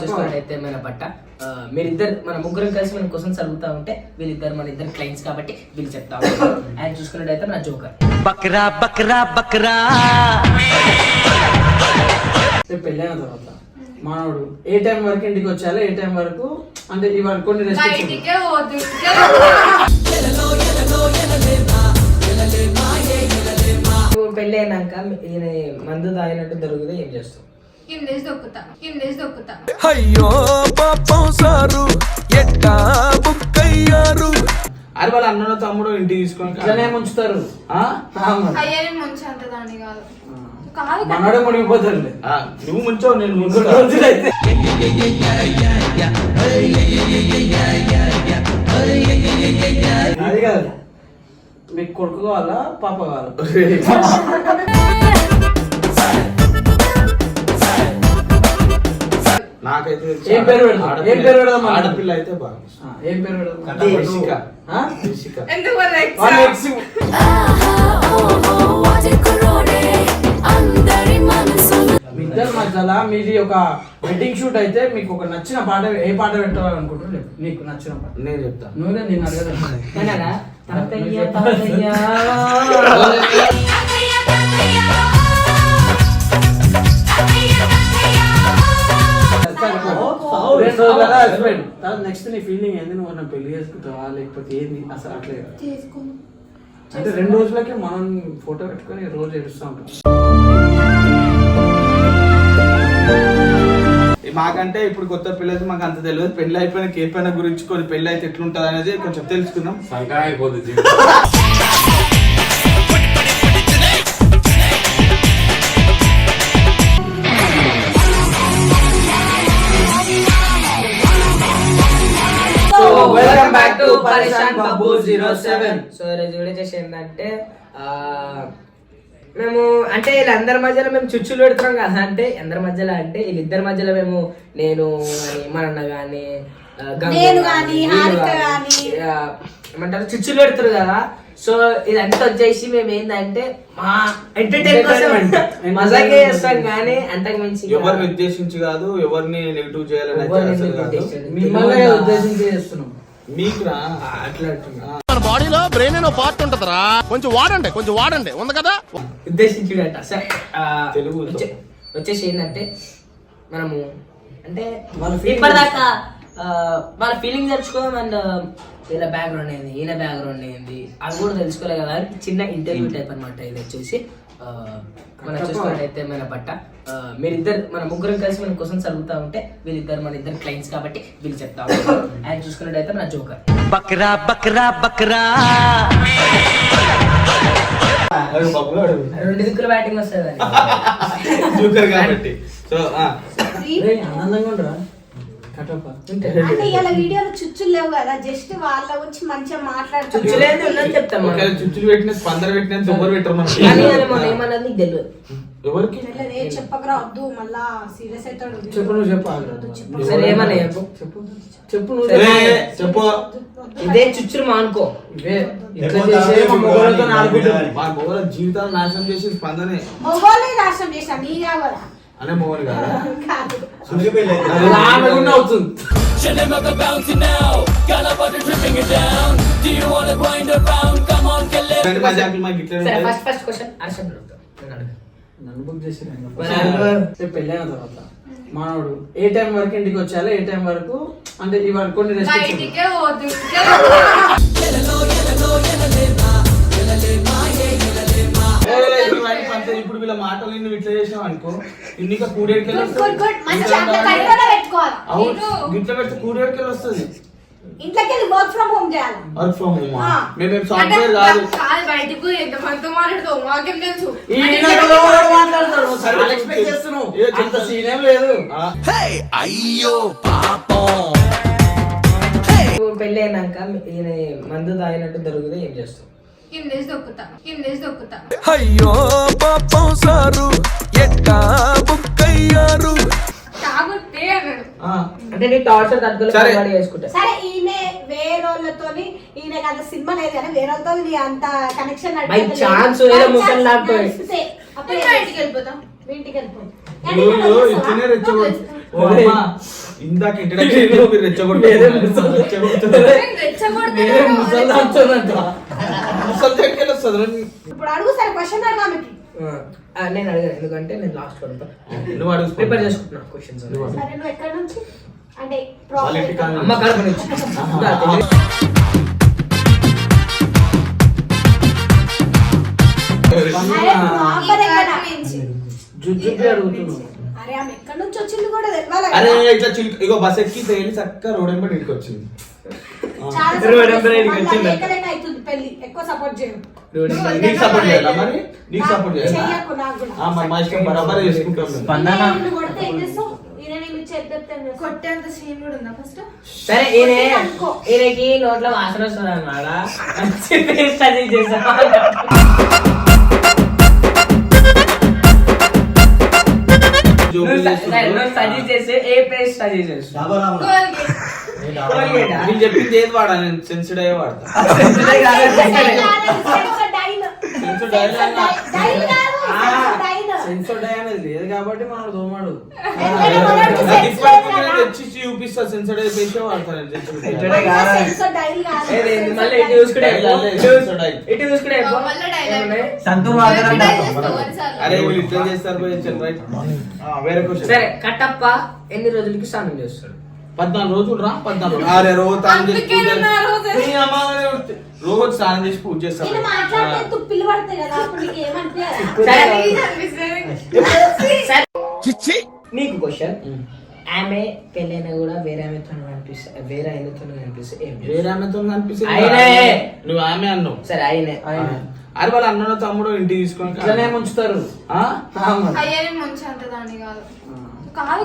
చూసుకున్నట్టయితే మన బట్ట మీరిద్దరు మన ముగ్గురం కలిసి మన క్వశ్చన్స్ అడుగుతా ఉంటే వీళ్ళిద్దరు మన ఇద్దరు క్లయింట్స్ కాబట్టి వీళ్ళు చెప్తా అండ్ చూసుకున్నట్టయితే మన జోకర్ బక్రా బక్రా బక్రా. పెళ్ళైన తర్వాత మానవుడు ఏ టైం వరకు ఇంటికి వచ్చాలో ఏ టైం వరకు అంటే ఇవన్నీ కొన్ని రెస్ట్రిక్షన్ బయటికే పోదు నువ్వు పెళ్ళి అయినాక ఈయన మందు తాగినట్టు దొరికితే ఏం చేస్తావు? కిందేసి దొక్కుతా కిందేసి దొక్కుతా. అయ్యో పాపం సారు ఎట్టా బుక్కయ్యారు. అరే వాళ్ళ అన్నలో తమ్ముడు ఇంటికి తీసుకొని ఇట్లనే ఉంచుతారు ఆ? ఆ, మరి. అయ్యని ముంచి అంత దాన్ని కాదు. కాదు కదా. మనోడే మునిగిపోతారులే ఆ, నువ్వు ముంచావు నేను ముంచుతా. రోజులైతే అది కాదు. మీకు కొడుకు కావాలా? పాప కావాలా? నాకైతే ఏం పేరు ఏం పేరు పెడదాం? ఆడపిల్ల అయితే బాగా ఏం పేరు. మీ ఇద్దరి మధ్యలో మీది ఒక వెడ్డింగ్ షూట్ అయితే మీకు ఒక నచ్చిన పాట ఏ పాట పెట్టాలనుకుంటున్నారు లేదు నీకు నచ్చిన పాట. నేను చెప్తా. నువ్వే నేను అడగదు నెక్స్ట్ నీ ఫీలింగ్ ఏంది నువ్వు నన్ను పెళ్ళి చేసుకుంటావా? లేకపోతే ఏంది? అసలు అట్లే చేసుకోను. అంటే రెండు రోజులకే మనం ఫోటో పెట్టుకొని రోజు ఏడుస్తూ ఉంటాం. మాకంటే ఇప్పుడు కొత్త పిల్లలు మాకు అంత తెలియదు. పెళ్ళి అయిపోయిన కేపైన గురించి కొన్ని పెళ్ళి అయితే ఎట్లుంటది అనేది కొంచెం తెలుసుకుందాం. సంక్రాంతి పరిశాన్ బాబు జీరో సెవెన్ సో ఈరోజు వీడియో చేసి ఏంటంటే ఆ, మేము అంటే వీళ్ళందరి మధ్యలో మేము చుచ్చులు పెడుతున్నాం కదా అంటే అందరి మధ్యలో అంటే వీళ్ళిద్దరి మధ్యలో మేము నేను కానీ మన కానీ నేను గాని, హారిక గాని. ఏమంటారు చుచ్చులు పెడుతున్నారు కదా సో ఇదంతా వచ్చేసి మేము ఏంటంటే మా ఎంటర్టైన్ కోసం. మజాకే చేస్తాం కానీ అంతకు మించి ఎవరిని ఉద్దేశించి కాదు ఎవరిని నెగిటివ్ చేయాలని. మిమ్మల్ని ఉద్దేశించి చేస్తున్నాం మీకు రా. అట్లా అంటున్నా. మన బాడీలో బ్రెయిన్ అనే పార్ట్ ఉంటదరా. కొంచెం వాడండి కొంచెం వాడండి. ఉంది కదా? ఉద్దేశించుడట. సరే. వచ్చే- వచ్చేసి ఏంటంటే మనము అంటే వాళ్ళ ఇప్పటిదాకా వాళ్ళ ఫీలింగ్ తెలుసుకోవడం అండ్ వీళ్ళ బ్యాక్గ్రౌండ్ ఏంది ఈయన బ్యాక్గ్రౌండ్ ఏంది అది కూడా తెలుసుకోలే కదా చిన్న ఇంటర్వ్యూ టైప్ అనమాట ఇది వచ్చేసి. మనం చూసుకున్నట్టయితే మన బట్ట. ఆ, మీరిద్దరు మన ముగ్గురం కలిసి మన క్వశ్చన్స్ అడుగుతా ఉంటే వీళ్ళిద్దరు మన ఇద్దరు క్లయింట్స్ కాబట్టి వీళ్ళు చెప్తా ఉంటారు. అండ్ చూసుకున్నట్టయితే మన జోకర్ బక్రా బక్రా బక్రా. రెండు దిక్కుల బ్యాటింగ్ వస్తుంది జోకర్ కాబట్టి. సో ఆనందంగా ఉండరా? అంటే ఇలా వీడియోలో చుచ్చులు లేవు కదా జస్ట్ వాళ్ళ గురించి మంచిగా మాట్లాడుతున్నారు చెప్తాం. ఒకవేళ చుచ్చులు పెట్టిన స్పందన పెట్టిన దుబ్బరు పెట్టరు మనం ఏమన్నది నీకు తెలియదు. ఎవరికి? ఏ చెప్పకరా వద్దు మళ్ళా సీరియస్ అవుతాడు. చెప్పు నువ్వు చెప్పు ఆగు. సరే ఏమన్నా చెప్పు. చెప్పు. చెప్పు. నువ్వు ఏ, చెప్పు. చెప్పు. ఇదే చుచ్చులు మానుకో. ఇవే. ఇట్లా చేసే మా మొగలతో ఆడుకుంటాం మా మొగల జీవితాలు నాశనం చేసి స్పందనే నాశనం చేశాను నీ కావరా అనే. First first question. నేను అడుగు. నన్ను బుక్ చేసి పెళ్ళైన తర్వాత మానవుడు ఏ టైం వరకు ఇంటికి వచ్చాలో ఏ టైం వరకు అంటే ఇవన్నీ కొన్ని రెస్ట్రిక్షన్ వీళ్ళ మాటలు నువ్వు ఇట్లా చేసావు అనుకో ఇన్నిక కూడేడికెళ్ళి అవును. పెడితే కూడేడికెళ్ళి వస్తుంది. ఇంట్లోకి వెళ్ళి వర్క్ ఫ్రమ్ హోమ్ చేయాలి? వర్క్ ఫ్రమ్ హోమ్ ఆ. మేము సాఫ్ట్వేర్ కాదు. కాదు బయటకు ఎంత మాట్లాడుతావు? మాకేం తెలుసు? సరే ఎక్స్పెక్ట్ చేస్తున్నావు. అంత. సీన్ ఏం లేదు. అయ్యో పాపం. మందు తాగినట్టు దొరికితే ఏం చేస్తావు? కిందేసి దొక్కుతా కిందేసి దొక్కుతా అయ్యో పాపం సారు ఎట్టా బుక్కయ్యారు. తాగుతే అన్నాడు. అంటే నీ టార్చర్ తట్టుకోలేక సరే. వాడి చేసుకుంటా. సరే ఈయన వేరేళ్ళతోని ఈయనకి అంత సినిమా లేదు కానీ వేరేతో అంత కనెక్షన్ By chance ఏదో ముసలి లాంటి అప్పుడు ఇంటికి వెళ్ళిపోతాం. ఇంటికి వెళ్ళిపోతాం. ఇందాక ఇంట్రడక్షన్ మీరు రెచ్చగొట్టారు. రెచ్చగొడుతున్నారు. వేరే ముసలి అంటున్నట్టు. ముసలి దగ్గరికి వస్తుంది? రా. ఇప్పుడు అడుగు సరే క్వశ్చన్ అడగా మీకు ఆ, నేను అడిగాను ఎందుకంటే నేను లాస్ట్ అడుగుతా నువ్వు అడుగు. ప్రిపేర్ చేసుకుంటున్నా క్వశ్చన్స్ సరే నువ్వు ఎక్కడి నుంచి? అంటే వాళ్ళ ఇంటి కాడ అమ్మ కడుపు నుంచి. ఇంకా తెలియదు. అరే, ఆమె ఎక్కడి నుంచి వచ్చింది కూడా తెలియాలి అరే. ఇట్లా చిలుక ఇగో బస్ ఎక్కి తేలి చక్కగా రోడ్ వెంబడి ఇంటికి వచ్చింది చాలా ఇరవై support డెబ్బై ఐదుకి చేస్తాం. వచ్చిందా? మళ్ళీ లేక లేక అవుతుంది పెళ్ళి ఎక్కువ సపోర్ట్ చేయను నీకు సపోర్ట్ చేయాలా మరి నీకు సపోర్ట్ చేయాలా చెయ్యకు నాకు కూడా. ఆ, మరి మా ఇష్టం బరాబర్ చేసుకుంటాం మేము. ఈయన నిన్ను కొడితే ఏం చేస్తావు? ఈయన నిన్ను చేద్దాం ఏం చేస్తావు? కొట్టేంత సీన్ కూడా ఉందా ఫస్ట్ సరే ఈయన అనుకో. ఈయనకి నోట్లో వాసన వస్తుంది అనమాట చేసా వీళ్ళు చెప్పింది ఏది వాడా? నేను సెన్సిడ్ అయ్యే వాడతా. సెన్సర్ డై అనేది లేదు కాబట్టి మనకు దోమాడు. తెచ్చి చూపిస్తా. సెన్సర్ ఎక్కువ. మళ్ళీ డైలాగ్. ఏమున్నాయి? అరే వీళ్ళు ఇట్లా చేస్తారు వేరే క్వశ్చన్ సరే కట్టప్ప ఎన్ని రోజులకి స్నానం చేస్తాడు పద్నాలుగు రోజులు రా పద్నాలుగు రోజులు. అరే రోజు స్నానం చేసి. రోజు స్నానం చేసి పూజ చేస్తాను చిచ్చి నీకు క్వశ్చన్ ఆమె పెళ్ళైనా కూడా వేరే ఆమెతో కనిపిస్తే వేరే ఆయనతో కనిపిస్తే ఏం? వేరే ఆమెతో కనిపిస్తుంది ఆయనే. నువ్వు ఆమె అన్నావు సరే ఆయనే ఆయన. అరే వాళ్ళ అన్నో తమ్ముడు ఇంటికి తీసుకొని ఇట్లనే ముంచుతారు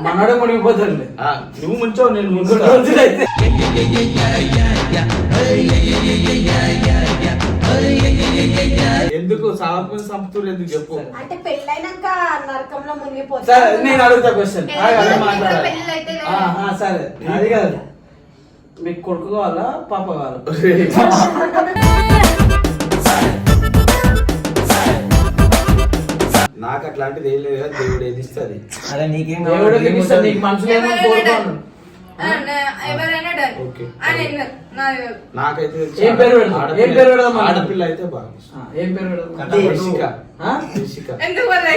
మనోడే మునిగిపోతారులే ఆ, నువ్వు ముంచావు నేను. రోజులైతే ఎందుకు సాగుకుని సంపుతులు ఎందుకు చెప్పు? అంటే పెళ్ళైనాక నరకంలో సరే మునిగిపోతాడు నేను అడుగుతా క్వశ్చన్ సరే. అది కాదు. మీకు కొడుకు కావాలా పాప కావాలా? నాకు అట్లాంటిది ఏం లేదు కదా, దేవుడు ఏది ఇస్తుంది అరే నీకేం ఇష్టం నీకు మనసులో ఏమో కోరుకోను ఎవరైనా డన్ ఓకే. అని అన్నారు. నాది కాదు. నాకైతే తెలిసి ఏం పేరు పెడదాం? ఆడపిల్ల- ఏం పేరు పెడదాం మనం? ఆడపిల్ల అయితే బాగా ఇష్టం. ఆ, ఏం పేరు పెడదాం? కట్టప్ప. రిషిక. ఎందుకు వాళ్ళ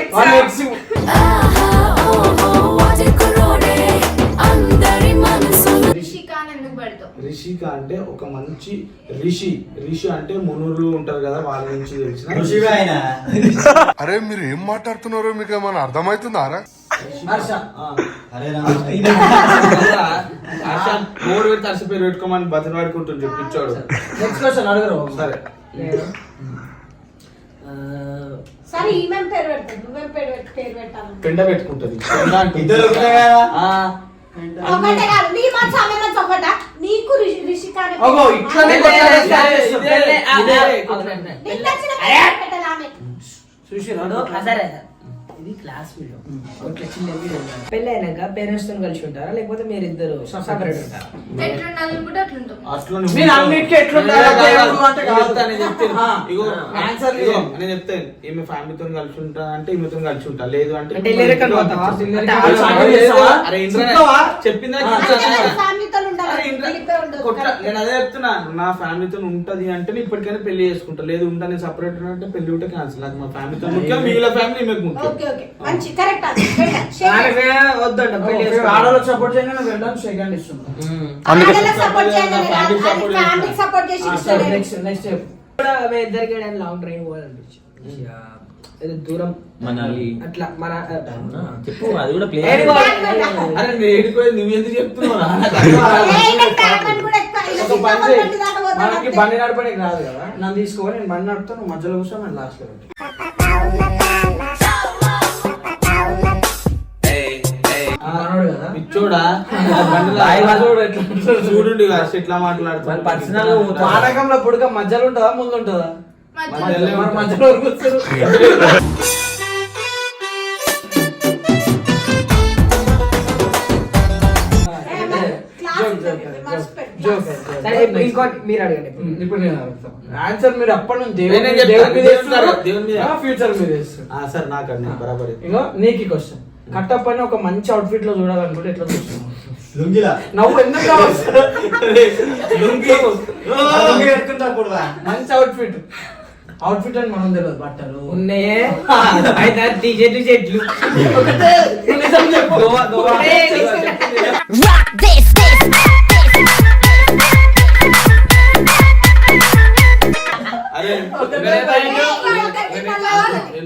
అంటే ఒక మంచి రిషి రిషి అంటే మునులు ఉంటారు కదా వాళ్ళ నుంచి తెలిసిన అరే మీరు ఏం మాట్లాడుతున్నారో మీకు ఏమైనా అర్థమవుతుందా మూడు పెడితే హర్ష పేరు పెట్టుకోమని బతిని పడుకుంటుంది చెప్పించాడు నెక్స్ట్ క్వశ్చన్ అడగరు. సరే. నేను ఆ, సరే ఈమె పేరు పెడతాడు నువ్వేం పేరు పెట్ట- పేరు పెట్టాలి. పెండ పెట్టుకుంటది. పెండ. ఇద్దరు ఒకటే కదా? ఒకటే కాదు. నీ ఆమె ఒకట నీకు రిషిక. అగో, ఇట్లనే కొట్టాలి. ఇదే, ఇదే, సుశీల్ ఇది క్లాస్ వీడియో చిన్న వీడియో పెళ్ళి అయినాక పేరెంట్స్తో కలిసి ఉంటారా లేకపోతే మీరు ఇద్దరు సపరేట్. ఉంటారా? మీరు అన్నిటికీ నేను. చెప్తాను, ఈమె ఫ్యామిలీతో కలిసి ఉంటా అంటే ఈమెతో కలిసి ఉంటా లేదు అంటే? చెప్పిందా. నేను అదే చెప్తున్నా. నా ఫ్యామిలీతో ఉంటది అంటే నేను ఇప్పటికైనా పెళ్ళి చేసుకుంటా. లేదు ఉంటా నేను సపరేట్ అంటే పెళ్ళి ఉంటే క్యాన్సిల్ నాకు మా ఫ్యామిలీతో ముఖ్యం మిగిలిన ఫ్యామిలీ మీకు ముఖ్యం ఓకే మంచి కరెక్ట్. ఆడవాళ్ళకి సపోర్ట్ చేయగానే ఇస్తున్నా చేసి. నెక్స్ట్ నెక్స్ట్ చెప్పు కూడా ఆమె ఇద్దరికి లాంగ్ డ్రైవ్ పోవాలనిపించింది. ఇక ఏదో దూరం. మనాలి. అట్లా మన చెప్పు అది కూడా ప్లే ఏడి పోవాలి? అరే నేను ఏడిపోయి నువ్వు ఎందుకు చెప్తున్నావు? మనకి. బండి నడపడానికి రాదు కదా. నన్ను తీసుకోవాలి నేను బండి నడుపుతాను మధ్యలో కూర్చో నేను లాస్ట్ పిచ్చోడా. చూడండి ఎట్లా పర్సనల్ పానకంలో పుడక మధ్యలో ఉంటుందా ముందు ఉంటుందా? మధ్యలో. మరి ఇంకోటి అడగండి. ఇప్పుడు. ఇప్పుడు నేను అడుగుతాను ఆన్సర్ మీరు అప్పటి నుంచి మీద. ఆ, ఫ్యూచర్ మీద సరే నాకు అన్నీ బరాబర్. ఇంకో నీకు క్వశ్చన్ కట్టప్పని ఒక మంచి అవుట్ఫిట్లో చూడాలనుకుంటే ఎట్లా చూస్తున్నావు నవ్వు ఎందుకు కూడదా? మంచి అవుట్ఫిట్ అవుట్ఫిట్ అని మనం తెలియదు బట్టలు. ఉన్నాయే అయితే.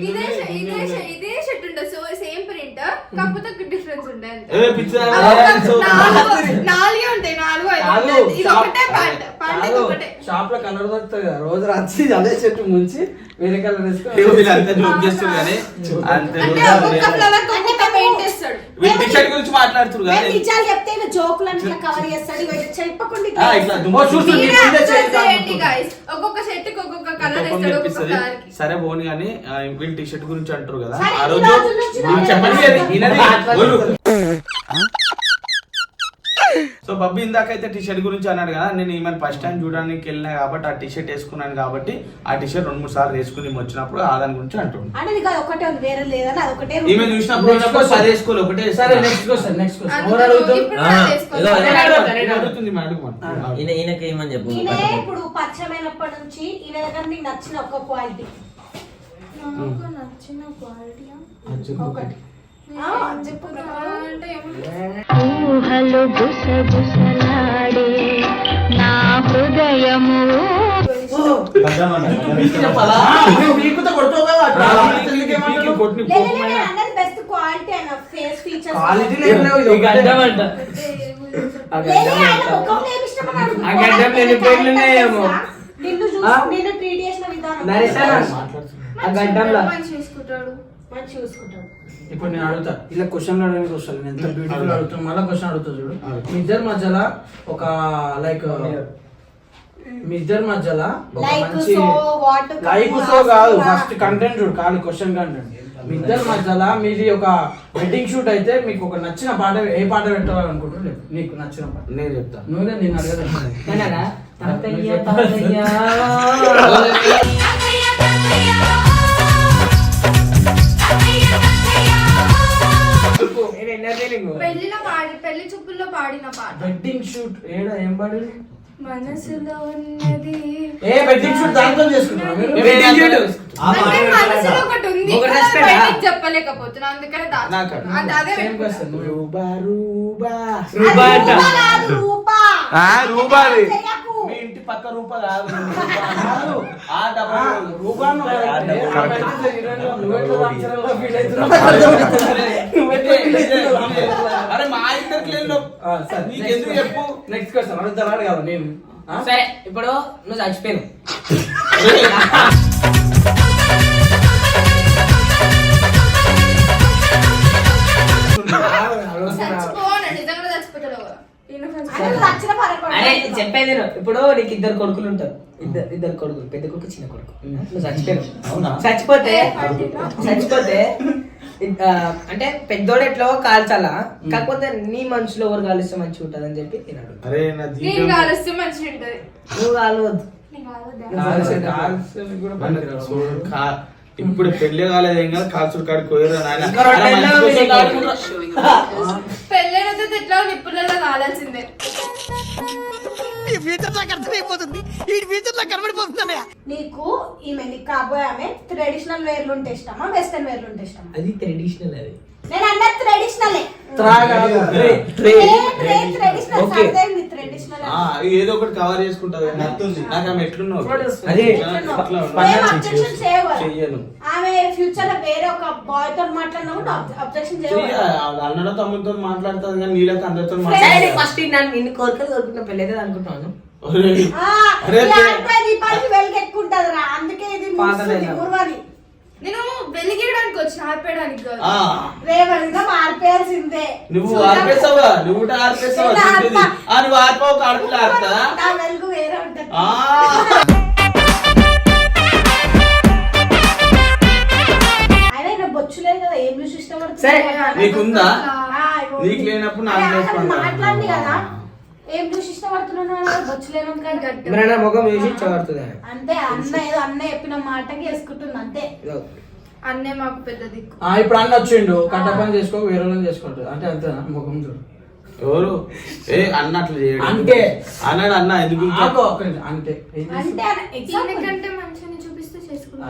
ఇదే ఇదే ష- ఇదే షర్ట్ ఉంటుంది సో సేమ్ ప్రింట్ కాకపోతే డిఫరెన్స్ ఉంటాయి నాలుగు. ఉంటాయి నాలుగు. ఇది ఒకటే ప్యాంట్ షాప్లో కలర్ దొరుకుతుంది కదా రోజు రాత్రి అదే చెట్టు ముంచి వేరే కలర్ గురించి మాట్లాడుతున్నారు సరే పోనీ కానీ వీళ్ళు టీ షర్ట్ గురించి అంటారు కదా ఆ రోజు చెప్పండి సో బబ్బీ ఇందాకైతే టీ షర్ట్ గురించి అన్నాడు కదా నేను ఈమెను ఫస్ట్ టైం చూడడానికి వెళ్ళినా కాబట్టి ఆ టీ షర్ట్ వేసుకున్నాను కాబట్టి ఆ టీ షర్ట్ రెండు మూడు సార్లు వేసుకుని వచ్చినప్పుడు ఆ దాని గురించి అంటుండు. ఈమె. చూసినప్పుడు వేసుకోవాలి ఒకటే సరే. నెక్స్ట్ క్వశ్చన్ నెక్స్ట్ క్వశ్చన్ ఏమని చెప్పు. ఇప్పుడు పరిచయమైనప్పటి నుంచి ఈయన దగ్గర నీకు నచ్చిన ఒక క్వాలిటీ నాకు నచ్చిన క్వాలిటీ ఒకటి. ఊహలు గుసగుసలాడే నా హృదయము నేను. నిన్ను? చూసి నిన్ను ట్రీట్ చేసిన విధానం నరేషా ఆ గడ్డంలో మంచి చూసుకుంటాడు. ఇప్పుడు నేను అడుగుతా. ఇలా క్వశ్చన్ అడగడానికి వస్తాను నేను. ఎంత బ్యూటిఫుల్ అడుగుతాను మళ్ళీ క్వశ్చన్ అడుగుతా చూడు. మీ ఇద్దరి మధ్యలో ఒక లైక్ మీ ఇద్దరి మధ్యలో ఒక మంచి లైక్ సో కాదు. ఫస్ట్ కంటెంట్ చూడు. కాదు క్వశ్చన్ కంటెంట్ మీ ఇద్దరి మధ్యలో మీది ఒక వెడ్డింగ్ షూట్ అయితే మీకు ఒక నచ్చిన పాట ఏ పాట పెట్టాలనుకుంటున్నారు లేదు. నీకు నచ్చిన పాట. నేను చెప్తా. నువ్వే నేను అడగదు తెలియదు. పెళ్ళిలో పాడి పెళ్ళి చూపుల్లో పాడిన పాట. వెడ్డింగ్ షూట్ ఏడ ఏం పాడి మనసులో ఉన్నది. ఏ వెడ్డింగ్ షూట్ దాంతో చేసుకుంటున్నావు? మీరు వెడ్డింగ్ షూట్. మనసులో ఒకటి ఉంది? బయటికి చెప్పలేకపోతున్నా అందుకనే నాకు దాచుకున్నా. అది పెట్టుకున్నా. క్వశ్చన్ రూబా రూబా. రూబా పక్క రూప కాదు. ఆ డబ్బా. అరే మా ఇద్దరికి లేదు చెప్పు? నెక్స్ట్ క్వశ్చన్ అడుగుతాను కదా నేను? సరే ఇప్పుడు నువ్వు నిజంగా చచ్చిపోతాడు ఎవరు? ఈయన friends అంటే నువ్వు నచ్చిన పరపడ అరే చెప్పేది. ఇప్పుడు నీకు ఇద్దరు కొడుకులు ఉంటారు. ఇద్దరు ఇద్దరు కొడుకులు. పెద్ద కొడుకు చిన్న కొడుకు. నువ్వు చచ్చిపోయావు? చచ్చిపోతే? చచ్చిపోతే అంటే పెద్దోడు ఎట్లో కాల్చాలా? కాకపోతే నీ మనసులో ఎవరు కాలిస్తే మంచిగా ఉంటుంది అని చెప్పి అరే నా జీవితం కాలుస్తే మంచిగా ఉంటది. నువ్వు కాలవద్దు. కా- ఇప్పుడు పెళ్ళి కాలేదు ఏం కాదు కాల్చుడు కాడికి పోయారు నాయన ఇంకా రెండు అరే నెలలు మంచి కోసం ఉంది. కాల్చుకుంటా. పెళ్ళైన తర్వాత ఎట్లా నిప్పులలో కావాల్సిందే నీకు ఈమె నీకు కాబోయే ఆమె ట్రెడిషనల్ వేర్లు ఉంటే ఇష్టమా వెస్టర్న్ వేర్లు ఉంటే ఇష్టమా అది ట్రెడిషనల్ అది నేను అన్నది ట్రెడిషనల్ త్రా కాదు, ట్రే. Traditional Okay. సరదైంది ట్రెడిషనల్ ఆ, ఏదో ఒకటి కవర్ చేసుకుంటది. నత్తుంది. నాకు ఆమె ఎట్లున్నావు? అదే. చెయ్యను ఆమె ఫ్యూచర్లో వేరే ఒక బాయ్తో అబ్జెక్షన్ అన్నడ తమ్ముతో మాట్లాడుతుంది కానీ నీళ్ళకి అందరితో సరే మాట్లాడదు ఫస్ట్ నన్ను ఇన్ని కోరికలు కోరుకున్న పెళ్ళి అవుతుంది అనుకుంటున్నాను ఒరేయ్, ఆ, అరే ఈ తే- ఆడపై దీపానికి వెలుగెక్కుంటది రా అందుకే ఇది నేను వెలిగేయడానికి వచ్చిన ఆపేయడానికి కాదు. ఆ, రేవంగా మారిపోయాల్సిందే. నువ్వు. ఆర్పేసావా? నువ్వు కూడా ఆర్పేసావా? నేను చూసేది. ఆర్పా. ఆ నువ్వు ఆర్పావు? కడుపులో ఆడుతుందా నా వెలుగు వేరే ఉంటది. ఆ. అయినా ఈయన బొచ్చులేదు కదా ఏం చూసి ఇష్టపడుతుంది సరే, నీకుందా? నీకు లేనప్పుడు నాకు చేసుకోండి. మాట్లాడింది కదా? ఏం చూసి ఇష్టపడుతున్నాను బొచ్చులేను ముఖం చూసి అంతే అన్న ఏదో అన్న చెప్పిన మాటకి వేసుకుంటుంది అంతే. అన్నే మాకు పెద్ద దిక్కు. ఆ, ఇప్పుడు అన్న వచ్చిండు కట్ట పని చేసుకో వేరే వాళ్ళని చేసుకుంటారు అంటే అంతేనా ముఖం చూడు. ఎవరు? ఏ అన్న అట్లా చేయడు. అంటే. అన్నాడు అన్న ఎందుకు. అంటే? అంటే మంచిగా చూపిస్తే చేసుకుంటా.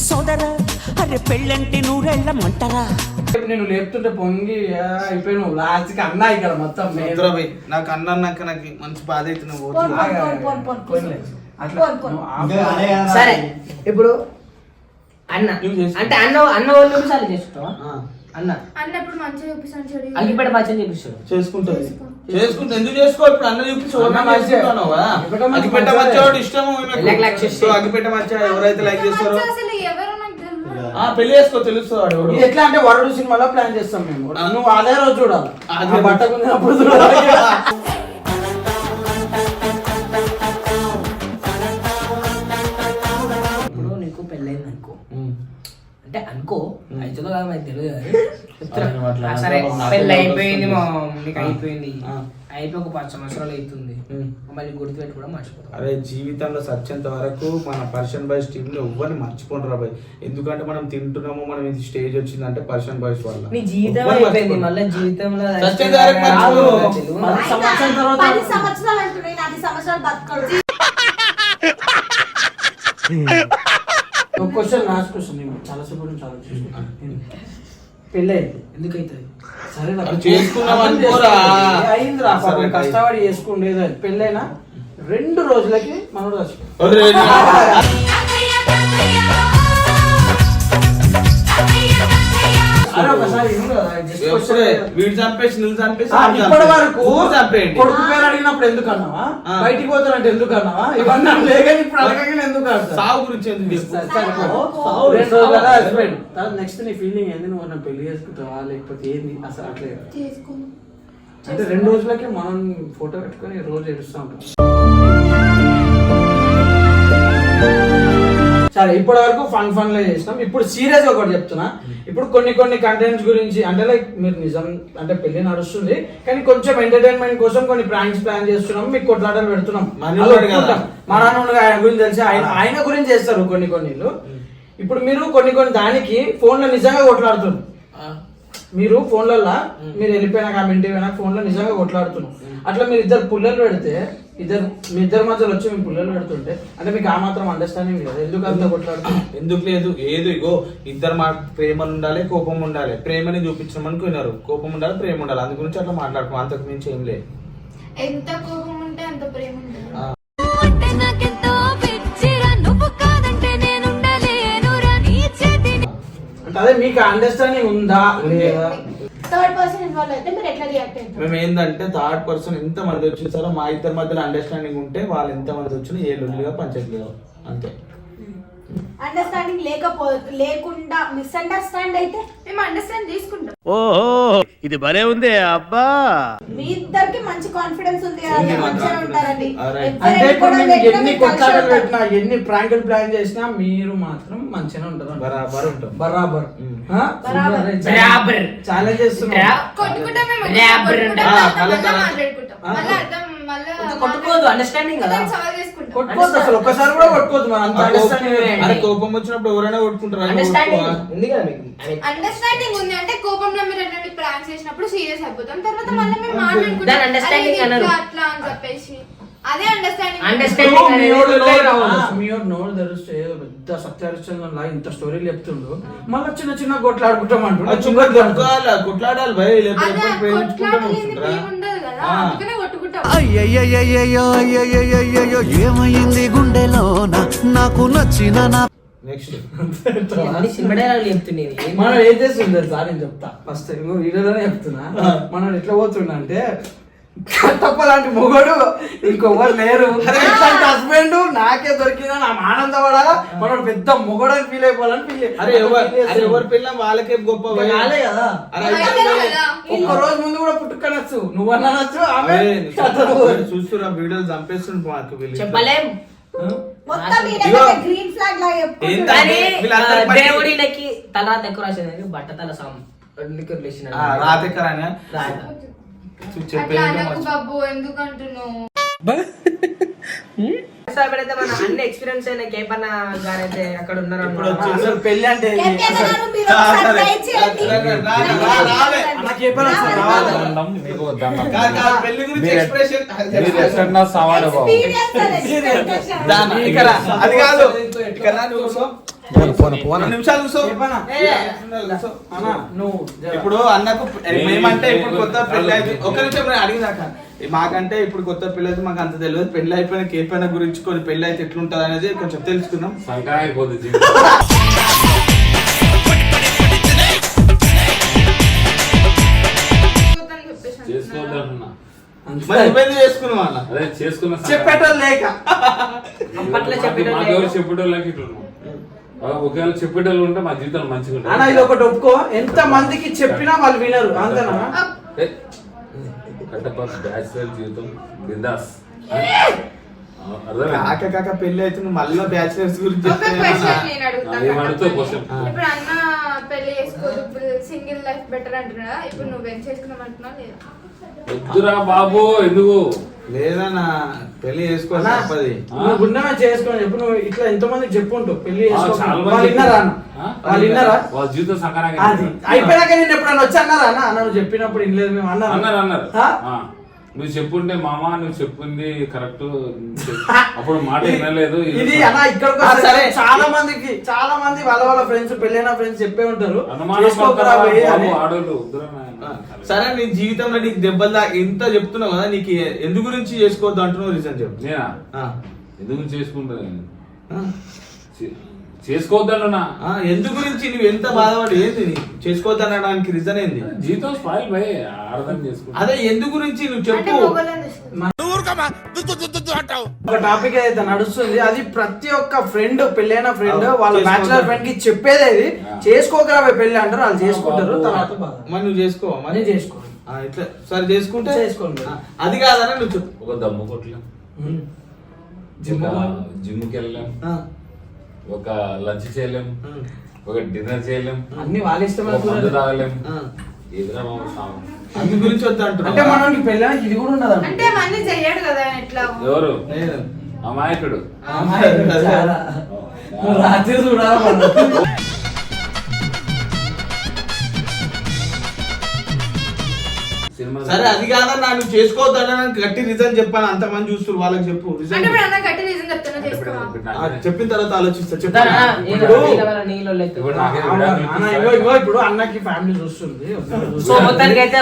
సోదరా అరే పెళ్ళంటే నూరెళ్ళమంటారా నేను లేపుతుంటే పొంగి ఆ, అయిపోయాను లాస్ట్కి అన్న ఇక్కడ మొత్తం భయ్. నాకు అన్న అన్నాక నాకు మంచి బాధ అవుతుంది కదా. సరే ఇప్పుడు అన్న. అంటే అన్న అన్న వాళ్ళు నిమిషాలు చేసుకుంటావా ఆ, అన్న అన్నప్పుడు మంచిగా చూపిస్తాను చెడు అగ్గిపెట్ట పచ్చని చూపిస్తాడు చేసుకుంటుంది చేసుకో. చేసుకుంటే ఎందుకు చేసుకో ఇప్పుడు అన్న చూపించి అన్న ఎవరిని మంచిగా. చేసుకుంటావు కదా? అగ్గిపెట్ట మంచి మంచిగా మచ్చోడు ఇష్టము అగ్గిపెట్ట మచ్చ ఎవరైతే లైక్ చేస్తారో ఆ పెళ్ళి చేసుకో. ఇది ఎట్లా అంటే వరుడు సినిమాలో ప్లాన్ చేస్తాం మేము. నువ్వు అదే రోజు చూడాలి అదే ఆ రోజు. బట్ట కుదిరినప్పుడు చూడాలి ఇప్పుడు నీకు పెళ్ళైంది అనుకో. అంటే అనుకో అయితే కాదు మనకి తెలియదు సరే నాకు పెళ్ళి అయిపోయింది. మా నీకు. అయిపోయింది ఆ. అయిపోయి ఒక పది సంవత్సరాలు అవుతుంది. మళ్ళీ గుర్తుపెట్టి కూడా మర్చిపోతాం. అరే జీవితంలో సత్యంత వరకు మన పర్షన్ బాయ్స్ టీమ్లో ఎవ్వరిని మర్చిపోండి రా బాయ్. ఎందుకంటే మనం తింటున్నాము మనం ఇది స్టేజ్ వచ్చిందంటే పర్షన్ బాయ్స్ వల్ల. నీ జీవితం అయిపోయింది. మళ్ళీ జీవితంలో పది సంవత్సరాల తర్వాత పది సంవత్సరాలు అంటున్నాయి పది సంవత్సరాలు బతకడు ఒక క్వశ్చన్ లాస్ట్ క్వశ్చన్ నేను చాలా సేపు నుంచి ఆలోచిస్తున్నాను పెళ్ళి అయింది ఎందుకు అవుతుంది సరే. అయిందిరా సరే, పాపం. కష్టపడి చేసుకుండేది. పెళ్ళైనా రెండు రోజులకి మనోడు చచ్చిపోయాడు వీడు చంపేసి నువ్వు చంపేసి ఆ, వాడు ఇప్పటి. వరకు చంపేయండి. కొడుకు పేరు అడిగినప్పుడు ఎందుకు అన్నావా. బయటికి పోతానంటే ఎందుకు అన్నావా ఇవన్నీ లేకని ఇప్పుడు అడగగానే ఎందుకు సావు గురించి ఎందుకు నెక్స్ట్ నీ ఫీలింగ్ ఏంది? నువ్వు నన్ను పెళ్ళి చేసుకుంటావా? లేకపోతే ఏంది? అసలు అట్లే చేసుకోను. అంటే రెండు రోజులకే మనం ఫోటో పెట్టుకొని రోజు ఏడుస్తూ ఉంటాం. సరే ఇప్పటి వరకు ఫన్ ఫన్లో చేసినాం. ఇప్పుడు సీరియస్గా ఒకటి చెప్తున్నా. ఇప్పుడు కొన్ని కొన్ని కంటెంట్స్ గురించి అంటే లైక్ మీరు నిజం అంటే పెళ్ళి నడుస్తుంది కానీ కొంచెం ఎంటర్టైన్మెంట్ కోసం కొన్ని ప్రాంక్స్ ప్లాన్ చేస్తున్నాం మీకు కొట్లాటలు పెడుతున్నాం. మా నాన్న ఆయన గురించి తెలిసి ఆయన ఆయన గురించి చేస్తారు కొన్ని కొన్ని ఇప్పుడు మీరు కొన్ని కొన్ని దానికి ఫోన్లో నిజంగా కొట్లాడుతున్నారు. మీరు ఫోన్లల్లో మీరు వెళ్ళిపోయినాక ఆమె ఇంటికి పోయినాక ఫోన్లో నిజంగా కొట్లాడుతున్నాం అట్లా మీరు ఇద్దరు పుల్లలు పెడితే ఇద్దరు మీ ఇద్దరి మధ్యలో వచ్చి మేము పుల్లలు పెడుతుంటే అంటే మీకు ఆ మాత్రం అండర్స్టాండింగ్ లేదు. ఎందుకు అంత కొట్లాడుతున్నాం ఎందుకు లేదు? ఏదో ఇగో ఇద్దరు మా ప్రేమలు ఉండాలి కోపం ఉండాలి. ప్రేమని చూపించడం అనుకున్నారు కోపం ఉండాలి ప్రేమ ఉండాలి. అందు గురించి అట్లా మాట్లాడుకో అంతకు మించి ఏం లేదు. ఎంత కోపం ఉంటే అంత ప్రేమ ఉంటుంది ఆ. అంటే నాకెంతో పిచ్చిరా. నువ్వు కాదంటే నేనుండలేనురా. నీ చేతిని అంటే అదే మీకు అండర్స్టాండింగ్ ఉందా? లేదా థర్డ్ పర్సన్ ఇన్వాల్వ్ అయితే మీరు ఎట్లా రియాక్ట్ అవుతారు మేము ఏంటంటే థర్డ్ పర్సన్ ఎంత మంది వచ్చేసారో మా ఇద్దరి మధ్యలో అండర్స్టాండింగ్ ఉంటే వాళ్ళు ఎంత మంది వచ్చినా ఏ లొల్లిగా పంచట్లేదు అంతే. అండర్స్టాండింగ్ లేకపో లేకుండా మిస్అండర్స్టాండ్ అయితే మేము అండర్స్టాండ్ చేసుకుంటాం ఓహో ఇది భలే ఉంది అబ్బా. మీ ఇద్దరికి మంచి కాన్ఫిడెన్స్ ఉంది కదా మంచిగా ఉంటారండి. Alright. ఎవరు అంటే ఇప్పుడు కూడా మేము లేకుండా ఎన్ని మీరు కలిసి కొట్లాటలు ఉంటారు. పెట్టినా ఎన్ని ప్రాంకులు ప్లాన్ చేసినా మీరు మాత్రం మంచిగా ఉంటారు. బరాబర్ ఉంటాం. బరాబర్. చేస్తున్నాం. కొట్టుకుంటాం మేము ర్యాపర్ కొట్టుకుంటాం, ఆ, తర్వాత మళ్ళా మళ్ళా తర్వాత. మాట్లాడుకుంటాం. ఆ. మళ్ళా అర్థం మళ్ళా కొట్టుకోవద్దు అండర్స్టాండింగ్ కదా. కొట్టుకోవద్దు. అసలు ఒక్కసారి కూడా కొట్టుకోవద్దు మనం అంత. కోపం- అండర్స్టాండింగ్ అరే కోపం వచ్చినప్పుడు ఎవరైనా కొట్టుకుంటారు? అది అండర్స్టాండింగ్? ఉంది కదా మీకు. I mean, అండర్స్టాండింగ్ ఉంది. అంటే కోపంలో మీరు ప్రాంక్స్ చేసినప్పుడు సీరియస్ అయిపోతాం. తర్వాత మళ్ళీ మేము దాన్ని understanding అట్లా అని చెప్పేసి. అదే అండర్స్టాండింగ్ Understanding ఇప్పుడు మీ అనేది వాడు లొల్లే నోరు- రావాలి. ఆ, మీ వాడు నోరు తెరిస్తే ఏదో పెద్ద ఇంత స్టోరీలు చెప్తుండు. మళ్ళీ చిన్న చిన్న అది కొట్టుకోవాలి కొట్లాడాలి భయ్. లేకపోతే అదే ఎప్పుడు ప్రేమించుకుంటూనే కొట్లాడలేని ఉంటుంటారా? ప్రేమ ఉండదు కదా. ఆ. అందుకనే అయ్యయ్యయ్యో ఏమైంది గుండెలోన? నాకు నచ్చిన నా నెక్స్ట్ మనం ఏం చేస్తుంది తెలుసా? నేను చెప్తా. ఫస్ట్ వీడియోలోనే చెప్తున్నా. మనం ఎట్లా పోతుండ అంటే తప్పలాంటి మొగడు ఇంకొకరు లేరు. ఇట్లాంటి హస్బెండ్ నాకే దొరికిందా? నా ఆనందపడాలా మనం పెద్ద మొగడని ఫీల్ అయిపోవాలని ఫీల్ అరే ఎవరు అరే ఎవరి పిల్ల? వాళ్ళకే గొప్ప కదా. ఒక్క రోజు ముందు కూడా పుట్టుకనొచ్చు. నువ్వు అనొచ్చు ఆమె. చూస్తున్నా వీడియోలు మాకు వీళ్ళు. చెప్పలేం దేవుడికి తల ఎక్కువ రాసింది. బట్ట తల సాం లిక్కర్ అట్లా అనకు మర్చి- బాబు ఎందుకు అంటున్నావు అయితే మన అన్ని ఎక్స్పీరియన్స్ అయిన కేపన్న గారు అయితే అక్కడ ఉన్నారు అసలు పెళ్ళి అంటే అది. కాదు. ఇక్కడ నువ్వు కూర్చో. రెండు నిమిషాలు కూర్చో. ఇప్పుడు అన్నకు మేమంటే ఇప్పుడు కొత్త పెళ్ళి అయితే ఒక నిమిషం అడిగినాక మాకంటే ఇప్పుడు కొత్త పెళ్ళి అయితే మాకు అంత తెలియదు. పెళ్ళి అయిపోయిన కేపైన గురించి కొన్ని పెళ్ళి అయితే ఎట్లుంటది అనేది కొంచెం తెలుసుకుందాం. నువ్వెందుకు చేసుకున్నావు అన్న? అదే చేసుకున్న చెప్పేటోళ్ళు లేక. చెప్పేటోళ్ళకి ఇట్లా ఒకవేళ చెప్పేటోళ్ళు ఉంటే మా జీవితాలు మంచిగా అన్న ఉంటాయి ఇది ఒకటి ఒప్పుకో. ఎంత మందికి చెప్పినా వాళ్ళు వినరు. అంతేనా? ఏ, కట్టప్ప బ్యాచిలర్ జీవితం. బిందాస్. కాక కాక పెళ్ళి అయితే నువ్వు మళ్ళీ బ్యాచిలర్స్ గురించి ఇప్పుడు అన్న పెళ్ళి చేసుకోదు సింగిల్ లైఫ్ బెటర్ అంటున్నా ఇప్పుడు నువ్వేం చేసుకున్నామంటున్నావు లేదా? వద్దురా బాబు ఎందుకు? లేదన్నా పెళ్ళి చేసుకోవాలి తప్పది నువ్వు గుండెమే చేసుకోని చెప్పు నువ్వు ఇట్లా ఎంతో మందికి చెప్పు ఉంటావు పెళ్ళి మంది వాళ్ళు విన్నారా? వాళ్ళు విన్నారా? వాళ్ళ జీవితం సకాలంగా అయిపోయాక నేను ఎప్పుడన్నా వచ్చి అన్నారా? అన్న నువ్వు చెప్పినప్పుడు వినలేదు మేము అన్నారు? అన్నారు అన్నారు. నువ్వు చెప్పుంటే మామ నువ్వు చెప్పింది కరెక్ట్. అప్పుడు మాట వినలేదు ఇది ఆ, వస్తే సరే. చాలా మందికి చాలా మంది వాళ్ళ వాళ్ళ ఫ్రెండ్స్ పెళ్ళైన ఫ్రెండ్స్ చెప్పే ఉంటారు. సరే నీ జీవితంలో నీకు దెబ్బలు దా ఇంత చెప్తున్నావు కదా నీకు ఎందు గురించి చేసుకోవద్దు అంటున్నావు రీజన్ చెప్పు. నేనా? ఆ. ఎందుకు చేసుకుంటా చేసుకోవద్దన్నా ఎందు గురించి నువ్వు ఎంత బాధపడి ఏంది నీ? చేసుకోవద్దు అనడానికి రీజన్ ఏంది జీవితం స్పాయిల్ భయ్ అర్థం చేసుకుంటా అదే ఎందు గురించి నువ్వు చెప్పు. ఒక టాపిక్ ఏదైతే నడుస్తుంది అది ప్రతి ఒక్క ఫ్రెండ్ పెళ్ళైన ఫ్రెండ్ వాళ్ళ. బ్యాచులర్ ఫ్రెండ్కి చెప్పేది. చేసుకోకరా భయ్ పెళ్ళి అంటారు వాళ్ళు చేసుకుంటారు. తర్వాత బాధ. మరి నువ్వు చేసుకో మరి? చేసుకో. ఆ, ఇట్లా సరే చేసుకుంటే? చేసుకోండి. అది కాదన్నా నువ్వు చెప్పు. ఒక దమ్ము కొట్టలేం జిమ్ జిమ్కి వెళ్ళలేం. ఆ, ఒక లంచ్ చేయలేం ఒక డిన్నర్ చేయలేం అన్ని వాళ్ళ ఇష్టమైన మందు. తాగలేం. ఆ. ఎదురా. అందు గురించి వద్దు అంటే మనకి పెళ్ళడానికి ఇది కూడా ఉండదు అంటే అవన్నీ చెయ్యడు కదా ఎట్లా? ఎవరు? అమాయకుడు రాత్రి చూడాలి సరే అది కాదన్నా నువ్వు చేసుకోవద్దు అనడానికి గట్టి రీజన్ చెప్పాను అంత మంది చూస్తారు వాళ్ళకి చెప్పు. అంటే రీజన్ ఇప్పుడు అన్న గట్టి రీజన్ చెప్తున్నా చేసుకోవా? చెప్పిన తర్వాత ఆలోచిస్తా? ఈయన- ఇప్పుడు. ఇప్పుడు అన్నకి ఫ్యామిలీ చూస్తుంది సో మొత్తానికి అయితే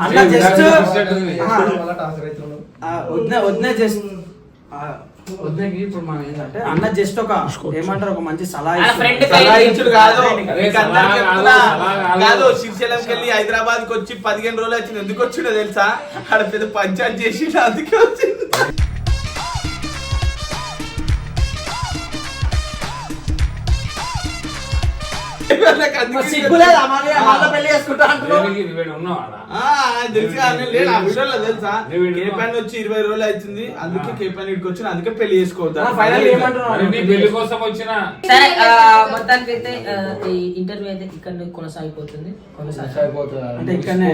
అన్న, జస్ట్ వద్దకి ఇప్పుడు మనం ఏంటంటే అన్న జస్ట్ ఒక ఏమంటారు ఒక మంచి సలహా ఆ ఇస్తుంది. friend సలహా ఇచ్చుడు కాదు. కాదు, శ్రీశైలంకి వెళ్ళి హైదరాబాద్కి వచ్చి పదిహేను రోజులు వచ్చింది. ఎందుకు వచ్చిండో తెలుసా? ఆడ పెద్ద పంచాయతీ చేసి అందుకే వచ్చింది సిగ్గులేదా మళ్ళీ పెళ్ళి చేసుకుంటా తెలుసు కేపాన్ వచ్చి ఇరవై రోజులు అవుతుంది అందుకే కేపాన్ ఇక్కడికి వచ్చి అందుకే పెళ్ళి చేసుకోవద్దు ఆ, ఫైనల్ ఏమంటున్నావు? మరి నీ పెళ్ళి కోసం వచ్చిన? సరే ఆ, మొత్తానికి అయితే ఆ, ఈ ఇంటర్వ్యూ అయితే ఇక్కడ కొనసాగిపోతుంది. కొనసాగిపోతుంది? అంటే ఇక్కడనే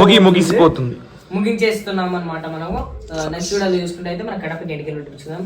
ముగి ముగిసిపోతుంది. ముగించేస్తున్నాం అనమాట మనము నెక్స్ట్ వీడియోలో చూసుకుంటే అయితే మన కడప వెళ్ళి చూద్దాం